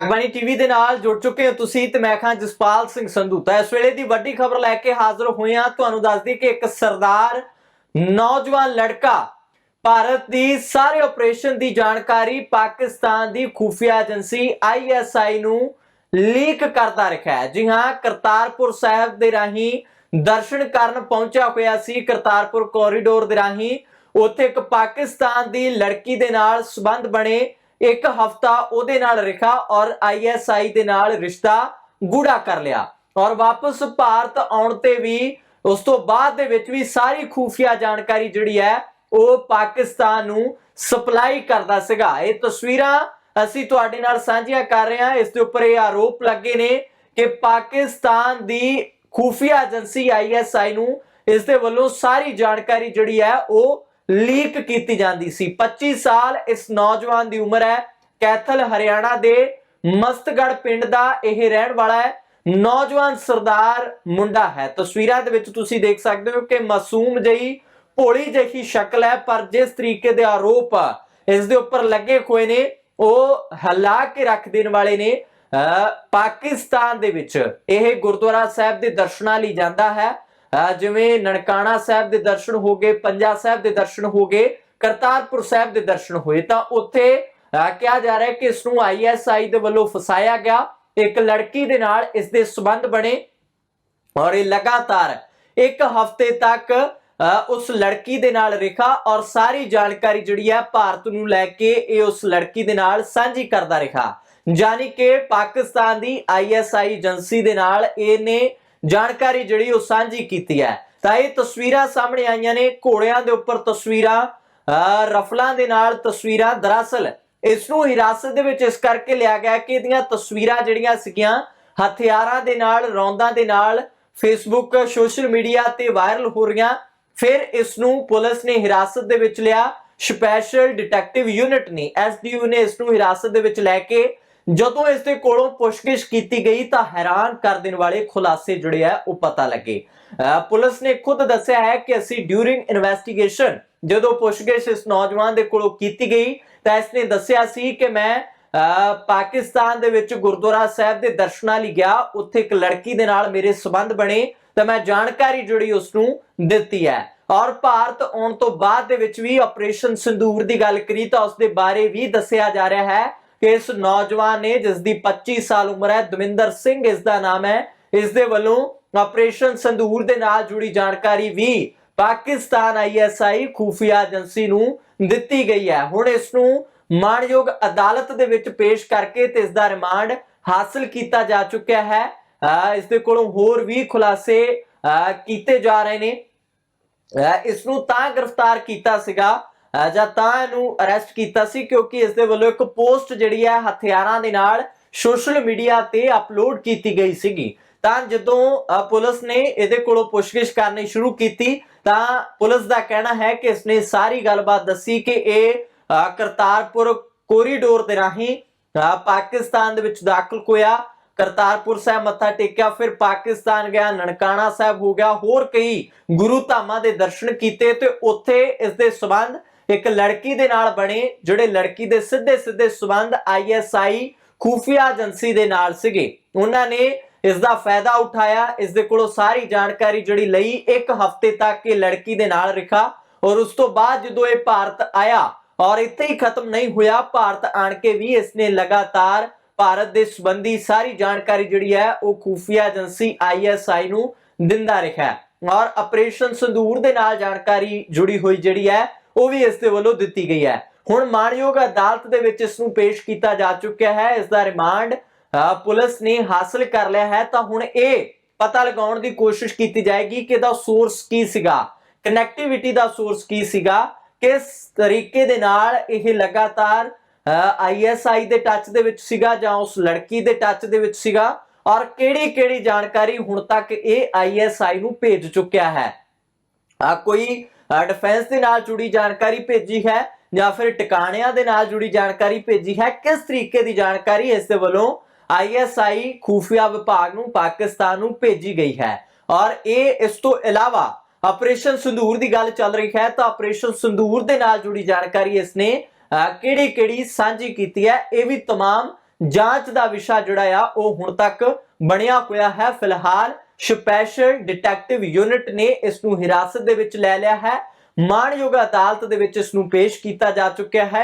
ਅਗਬਾਨੀ TV ਦੇ ਨਾਲ ਜੁੜ ਚੁੱਕੇ ਹੋ ਤੁਸੀਂ ਤੇ ਮੈਂ ਖਾਂ ਜਸਪਾਲ ਸਿੰਘ ਸੰਧੂ। ਤਾਂ ਇਸ ਵੇਲੇ ਦੀ ਵੱਡੀ ਖਬਰ ਲੈ ਕੇ ਹਾਜ਼ਰ ਹੋਏ ਹਾਂ ਤੁਹਾਨੂੰ ਦੱਸ ਦਈਏ ਕਿ ਇੱਕ ਸਰਦਾਰ ਨੌਜਵਾਨ ਲੜਕਾ ਭਾਰਤ ਦੀ ਸਾਰੇ ਆਪਰੇਸ਼ਨ ਦੀ ਜਾਣਕਾਰੀ ਪਾਕਿਸਤਾਨ ਦੀ ਖੁਫੀਆ ਏਜੰਸੀ ਆਈਐਸਆਈ ਨੂੰ ਲੀਕ ਕਰਦਾ ਰੱਖਿਆ ਹੈ। ਜੀ ਹਾਂ, ਕਰਤਾਰਪੁਰ ਸਾਹਿਬ ਦੇ ਰਾਹੀਂ ਦਰਸ਼ਨ ਕਰਨ ਪਹੁੰਚਿਆ ਹੋਇਆ ਸੀ, ਕਰਤਾਰਪੁਰ ਕੋਰੀਡੋਰ ਦੇ ਰਾਹੀਂ। ਉੱਥੇ ਇੱਕ ਪਾਕਿਸਤਾਨ ਦੀ ਲੜਕੀ ਦੇ ਨਾਲ ਸਬੰਧ ਬਣੇ ਇੱਕ ਹਫਤਾ ਉਹਦੇ ਨਾਲ ਰਿਹਾ ਔਰ ਆਈਐਸਆਈ ਦੇ ਨਾਲ ਰਿਸ਼ਤਾ ਗੂੜਾ ਕਰ ਲਿਆ। ਔਰ ਵਾਪਸ ਭਾਰਤ ਆਉਣ ਤੇ ਵੀ, ਉਸ ਤੋਂ ਬਾਅਦ ਦੇ ਵਿੱਚ ਵੀ ਸਾਰੀ ਖੂਫੀਆ ਜਾਣਕਾਰੀ ਜਿਹੜੀ ਹੈ, ਉਹ ਪਾਕਿਸਤਾਨ ਨੂੰ ਸਪਲਾਈ ਕਰਦਾ ਸੀਗਾ। ਇਹ ਤਸਵੀਰਾਂ ਅਸੀਂ ਤੁਹਾਡੇ ਨਾਲ ਸਾਂਝੀਆਂ ਕਰ ਰਹੇ ਹਾਂ। ਇਸ ਦੇ ਉੱਪਰ ਇਹ ਆਰੋਪ ਲੱਗੇ ਨੇ ਕਿ ਪਾਕਿਸਤਾਨ ਦੀ ਖੂਫੀਆ ਏਜੰਸੀ ਆਈਐਸਆਈ ਨੂੰ ਇਸ ਦੇ ਵੱਲੋਂ ਸਾਰੀ ਜਾਣਕਾਰੀ ਜਿਹੜੀ ਹੈ, ਉਹ ਲੀਕ ਕੀਤੀ ਜਾਂਦੀ ਸੀ। 25 ਸਾਲ ਇਸ ਨੌਜਵਾਨ ਦੀ ਉਮਰ ਹੈ। ਕੈਥਲ, ਹਰਿਆਣਾ ਦੇ ਮਸਤਗੜ ਪਿੰਡ ਦਾ ਇਹ ਰਹਿਣ ਵਾਲਾ ਹੈ। ਨੌਜਵਾਨ ਸਰਦਾਰ ਮੁੰਡਾ ਹੈ। ਤਸਵੀਰਾਂ ਦੇ ਵਿੱਚ ਤੁਸੀਂ ਦੇਖ ਸਕਦੇ ਹੋ ਕਿ ਮਾਸੂਮ ਜਈ ਭੋਲੀ ਜਿਹੀ ਸ਼ਕਲ ਹੈ, ਪਰ ਜਿਸ ਤਰੀਕੇ ਦੇ ਆਰੋਪ ਇਸ ਦੇ ਉੱਪਰ ਲੱਗੇ ਹੋਏ ਨੇ, ਉਹ ਹਲਾ ਕੇ ਰੱਖ ਦੇਣ ਵਾਲੇ ਨੇ। ਅਹ ਪਾਕਿਸਤਾਨ ਦੇ ਵਿੱਚ ਇਹ ਗੁਰਦੁਆਰਾ ਸਾਹਿਬ ਦੇ ਦਰਸ਼ਨਾਂ ਲਈ ਜਾਂਦਾ ਹੈ। ਜਿਵੇਂ ਨਨਕਾਣਾ ਸਾਹਿਬ ਦੇ ਦਰਸ਼ਨ ਹੋ ਗਏ ਪੰਜਾ ਸਾਹਿਬ ਦੇ ਦਰਸ਼ਨ ਹੋ ਗਏ ਕਰਤਾਰਪੁਰ ਸਾਹਿਬ ਦੇ ਦਰਸ਼ਨ ਹੋਏ ਤਾਂ ਉੱਥੇ ਕਿਹਾ ਜਾ ਰਿਹਾ ਕਿ ਇਸ ਨੂੰ ਆਈਐਸਆਈ ਦੇ ਵੱਲੋਂ ਫਸਾਇਆ ਗਿਆ। ਇੱਕ ਲੜਕੀ ਦੇ ਨਾਲ ਇਸ ਦੇ ਸਬੰਧ ਬਣੇ ਔਰ ਇਹ ਲਗਾਤਾਰ ਇੱਕ ਹਫ਼ਤੇ ਤੱਕ ਅ, ਉਸ ਲੜਕੀ ਦੇ ਨਾਲ ਰਿਹਾ ਔਰ ਸਾਰੀ ਜਾਣਕਾਰੀ ਜਿਹੜੀ ਹੈ ਭਾਰਤ ਨੂੰ ਲੈ ਕੇ ਇਹ ਉਸ ਲੜਕੀ ਦੇ ਨਾਲ ਸਾਂਝੀ ਕਰਦਾ ਰਿਹਾ। ਜਾਨੀ ਕਿ ਪਾਕਿਸਤਾਨ ਦੀ ਆਈਐਸਆਈ ਏਜੰਸੀ ਦੇ ਨਾਲ ਇਹਨੇ ਜਾਣਕਾਰੀ ਜਿਹੜੀ ਉਹ ਸਾਂਝੀ ਕੀਤੀ ਹੈ। ਤਾਂ ਇਹ ਤਸਵੀਰਾਂ ਸਾਹਮਣੇ ਆਈਆਂ ਨੇ, ਘੋੜਿਆਂ ਦੇ ਉੱਪਰ ਤਸਵੀਰਾਂ ਰਫਲਾਂ ਦੇ ਨਾਲ ਤਸਵੀਰਾਂ। ਦਰਅਸਲ ਇਸ ਨੂੰ ਹਿਰਾਸਤ ਦੇ ਵਿੱਚ ਇਸ ਕਰਕੇ ਲਿਆ ਗਿਆ ਕਿ ਇਹਦੀਆਂ ਤਸਵੀਰਾਂ ਜਿਹੜੀਆਂ ਸੀਗੀਆਂ, ਹਥਿਆਰਾਂ ਦੇ ਨਾਲ, ਰੌਂਦਾਂ ਦੇ ਨਾਲ ਫੇਸਬੁੱਕ ਸੋਸ਼ਲ ਮੀਡੀਆ ਤੇ ਵਾਇਰਲ ਹੋ ਰਹੀਆਂ। ਫਿਰ ਇਸ ਨੂੰ ਪੁਲਿਸ ਨੇ ਹਿਰਾਸਤ ਦੇ ਵਿੱਚ ਲਿਆ। ਸਪੈਸ਼ਲ ਡਿਟੈਕਟਿਵ ਯੂਨਿਟ ਨੇ ਐਸਡੀਯੂ ਨੇ ਇਸ ਨੂੰ ਹਿਰਾਸਤ ਦੇ ਵਿੱਚ ਲੈ ਕੇ ਜਦੋਂ ਇਸ ਦੇ ਕੋਲੋਂ ਪੁੱਛਗਿੱਛ ਕੀਤੀ ਗਈ ਤਾਂ ਹੈਰਾਨ ਕਰ ਦੇਣ ਵਾਲੇ ਖੁਲਾਸੇ ਜੁੜੇ ਆ, ਉਹ ਪਤਾ ਲੱਗੇ। ਪੁਲਿਸ ਨੇ ਖੁਦ ਦੱਸਿਆ ਹੈ ਕਿ ਅਸੀਂ ਡਿਊਰਿੰਗ ਇਨਵੈਸਟੀਗੇਸ਼ਨ ਜਦੋਂ ਪੁੱਛਗਿੱਛ ਇਸ ਨੌਜਵਾਨ ਦੇ ਕੋਲੋਂ ਕੀਤੀ ਗਈ ਤਾਂ ਇਸ ਨੇ ਦੱਸਿਆ ਸੀ ਕਿ ਮੈਂ ਪਾਕਿਸਤਾਨ ਦੇ ਵਿੱਚ ਗੁਰਦੁਆਰਾ ਸਾਹਿਬ ਦੇ ਦਰਸ਼ਨਾਂ ਲਈ ਗਿਆ। ਉੱਥੇ ਇੱਕ ਲੜਕੀ ਦੇ ਨਾਲ ਮੇਰੇ ਸਬੰਧ ਬਣੇ ਤਾਂ ਮੈਂ ਜਾਣਕਾਰੀ ਜਿਹੜੀ ਉਸ ਨੂੰ ਦਿੱਤੀ ਹੈ। ਔਰ ਭਾਰਤ ਆਉਣ ਤੋਂ ਬਾਅਦ ਦੇ ਵਿੱਚ ਵੀ ਆਪਰੇਸ਼ਨ ਸਿੰਦੂਰ ਦੀ ਗੱਲ ਕਰੀ ਤਾਂ ਉਸ ਦੇ ਬਾਰੇ ਵੀ ਦੱਸਿਆ ਜਾ ਰਿਹਾ ਹੈ ਕਿ ਇਸ ਨੌਜਵਾਨ ਨੇ ਜਿਸ ਦੀ 25 ਸਾਲ ਉਮਰ ਹੈ, ਦਵਿੰਦਰ ਸਿੰਘ ਇਸ ਦਾ ਨਾਮ ਹੈ। ਇਸ ਦੇ ਵੱਲੋਂ ਆਪਰੇਸ਼ਨ ਸਿੰਦੂਰ ਦੇ ਨਾਲ ਜੁੜੀ ਜਾਣਕਾਰੀ ਵੀ ਪਾਕਿਸਤਾਨ ਆਈਐਸਆਈ ਖੂਫੀਆ ਏਜੰਸੀ ਨੂੰ ਦਿੱਤੀ ਗਈ ਹੈ। ਹੁਣ ਇਸ ਨੂੰ ਮਾਣਯੋਗ ਅਦਾਲਤ ਦੇ ਵਿੱਚ ਪੇਸ਼ ਕਰਕੇ ਤੇ ਇਸ ਦਾ ਰਿਮਾਂਡ ਹਾਸਲ ਕੀਤਾ ਜਾ ਚੁੱਕਿਆ ਹੈ। ਅਹ ਇਸ ਦੇ ਕੋਲੋਂ ਹੋਰ ਵੀ ਖੁਲਾਸੇ ਅਹ ਕੀਤੇ ਜਾ ਰਹੇ ਨੇ। ਅਹ ਇਸ ਨੂੰ ਤਾਂ ਗ੍ਰਿਫਤਾਰ ਕੀਤਾ ਸੀਗਾ ਜਾਂ ਤਾਂ ਇਹਨੂੰ ਅਰੈਸਟ ਕੀਤਾ ਸੀ ਕਿਉਂਕਿ ਇਸ ਦੇ ਵੱਲੋਂ ਇੱਕ ਪੋਸਟ ਜਿਹੜੀ ਹੈ ਹਥਿਆਰਾਂ ਦੇ ਨਾਲ ਸੋਸ਼ਲ ਮੀਡੀਆ ਤੇ ਅਪਲੋਡ ਕੀਤੀ ਗਈ ਸੀਗੀ। ਤਾਂ ਜਦੋਂ ਪੁਲਿਸ ਨੇ ਇਹਦੇ ਕੋਲੋਂ ਪੁੱਛਗਿੱਛ ਕਰਨੀ ਸ਼ੁਰੂ ਕੀਤੀ, ਤਾਂ ਪੁਲਿਸ ਦਾ ਕਹਿਣਾ ਹੈ ਕਿ ਇਸਨੇ ਸਾਰੀ ਗੱਲਬਾਤ ਦੱਸੀ ਕਿ ਇਹ ਕਰਤਾਰਪੁਰ ਕੋਰੀਡੋਰ ਦੇ ਰਾਹੀਂ ਪਾਕਿਸਤਾਨ ਦੇ ਵਿੱਚ ਦਾਖਲ ਹੋਇਆ। ਕਰਤਾਰਪੁਰ ਸਾਹਿਬ ਮੱਥਾ ਟੇਕਿਆ, ਫਿਰ ਪਾਕਿਸਤਾਨ ਗਿਆ, ਨਨਕਾਣਾ ਸਾਹਿਬ ਹੋ ਗਿਆ, ਹੋਰ ਕਈ ਗੁਰੂ ਧਾਮਾਂ ਦੇ ਦਰਸ਼ਨ ਕੀਤੇ ਤੇ ਉੱਥੇ ਇਸ ਦੇ ਸਬੰਧ ਇੱਕ ਲੜਕੀ ਦੇ ਨਾਲ ਬਣੇ, ਜਿਹੜੇ ਲੜਕੀ ਦੇ ਸਿੱਧੇ ਸਿੱਧੇ ਸਬੰਧ ਆਈਐਸਆਈ ਖੂਫੀਆ ਏਜੰਸੀ ਦੇ ਨਾਲ ਸੀਗੇ। ਉਹਨਾਂ ਨੇ ਇਸ ਦਾ ਫਾਇਦਾ ਉਠਾਇਆ। ਇਸ ਦੇ ਕੋਲੋਂ ਸਾਰੀ ਜਾਣਕਾਰੀ ਜਿਹੜੀ ਲਈ, ਇੱਕ ਹਫ਼ਤੇ ਤੱਕ ਇਹ ਲੜਕੀ ਦੇ ਨਾਲ ਰਿਹਾ ਔਰ ਉਸ ਤੋਂ ਬਾਅਦ ਜਦੋਂ ਇਹ ਭਾਰਤ ਆਇਆ ਔਰ ਇੱਥੇ ਹੀ ਖਤਮ ਨਹੀਂ ਹੋਇਆ, ਭਾਰਤ ਆਣ ਕੇ ਵੀ ਇਸ ਨੇ ਲਗਾਤਾਰ ਭਾਰਤ ਦੇ ਸੰਬੰਧੀ ਸਾਰੀ ਜਾਣਕਾਰੀ ਜਿਹੜੀ ਹੈ, ਉਹ ਖੂਫੀਆ ਏਜੰਸੀ ਆਈਐਸਆਈ ਨੂੰ ਦਿੰਦਾ ਰਿਹਾ ਔਰ ਆਪਰੇਸ਼ਨ ਸੰਦੂਰ ਦੇ ਨਾਲ ਜਾਣਕਾਰੀ ਜੁੜੀ ਹੋਈ ਜਿਹੜੀ ਹੈ ਉਹ ਵੀ ਇਸ ਦੇ ਵੱਲੋਂ ਦਿੱਤੀ ਗਈ ਹੈ। ਹੁਣ ਮਾਣਯੋਗ ਅਦਾਲਤ ਦੇ ਵਿੱਚ ਇਸ ਨੂੰ ਪੇਸ਼ ਕੀਤਾ ਜਾ ਚੁੱਕਿਆ ਹੈ। ਇਸ ਦਾ ਰਿਮਾਂਡ ਪੁਲਿਸ ਨੇ ਹਾਸਲ ਕਰ ਲਿਆ ਹੈ। ਤਾਂ ਹੁਣ ਇਹ ਪਤਾ ਲਗਾਉਣ ਦੀ ਕੋਸ਼ਿਸ਼ ਕੀਤੀ ਜਾਏਗੀ ਕਿ ਇਹਦਾ ਸੋਰਸ ਕੀ ਸੀਗਾ। ਕਨੈਕਟੀਵਿਟੀ ਦਾ ਸੋਰਸ ਕੀ ਸੀਗਾ। ਕਿਸ ਤਰੀਕੇ ਦੇ ਨਾਲ ਇਹ ਲਗਾਤਾਰ ਆਈਐਸਆਈ ਦੇ ਟੱਚ ਦੇ ਵਿੱਚ ਸੀਗਾ ਜਾਂ ਉਸ ਲੜਕੀ ਦੇ ਟੱਚ ਦੇ ਵਿੱਚ ਸੀਗਾ ਔਰ ਕਿਹੜੀ ਕਿਹੜੀ ਜਾਣਕਾਰੀ ਹੁਣ ਤੱਕ ਇਹ ਆਈਐਸਆਈ ਨੂੰ ਭੇਜ ਚੁੱਕਿਆ ਹੈ। ਕੋਈ ਡਿਫੈਂਸ ਦੇ ਨਾਲ ਜੁੜੀ ਜਾਣਕਾਰੀ ਭੇਜੀ ਹੈ ਜਾਂ ਫਿਰ ਟਿਕਾਣਿਆਂ ਦੇ ਨਾਲ ਜੁੜੀ ਜਾਣਕਾਰੀ ਭੇਜੀ ਹੈ ਕਿਸ ਤਰੀਕੇ ਦੀ ਜਾਣਕਾਰੀ ਇਸ ਦੇ ਵੱਲੋਂ ਆਈਐਸਆਈ ਖੂਫੀਆ ਵਿਭਾਗ ਨੂੰ ਪਾਕਿਸਤਾਨ ਨੂੰ ਭੇਜੀ ਗਈ ਹੈ ਔਰ ਇਹ ਇਸ ਤੋਂ ਇਲਾਵਾ ਆਪਰੇਸ਼ਨ ਸੰਦੂਰ ਦੀ ਗੱਲ ਚੱਲ ਰਹੀ ਹੈ ਤਾਂ ਆਪਰੇਸ਼ਨ ਸੰਦੂਰ ਦੇ ਨਾਲ ਜੁੜੀ ਜਾਣਕਾਰੀ ਇਸ ਨੇ ਕਿਹੜੀ ਕਿਹੜੀ ਸਾਂਝੀ ਕੀਤੀ ਹੈ ਇਹ ਵੀ तमाम ਜਾਂਚ ਦਾ ਵਿਸ਼ਾ ਜਿਹੜਾ ਆ ਉਹ ਹੁਣ ਤੱਕ ਬਣਿਆ ਹੋਇਆ ਹੈ ਫਿਲਹਾਲ ਸਪੈਸ਼ਲ ਡਿਟੈਕਟਿਵ ਯੂਨਿਟ ਨੇ ਇਸ ਨੂੰ ਹਿਰਾਸਤ ਦੇ ਵਿੱਚ ਲੈ ਲਿਆ ਹੈ। ਮਾਣਯੋਗ ਅਦਾਲਤ ਦੇ ਵਿੱਚ ਇਸ ਨੂੰ ਪੇਸ਼ ਕੀਤਾ ਜਾ ਚੁੱਕਿਆ ਹੈ।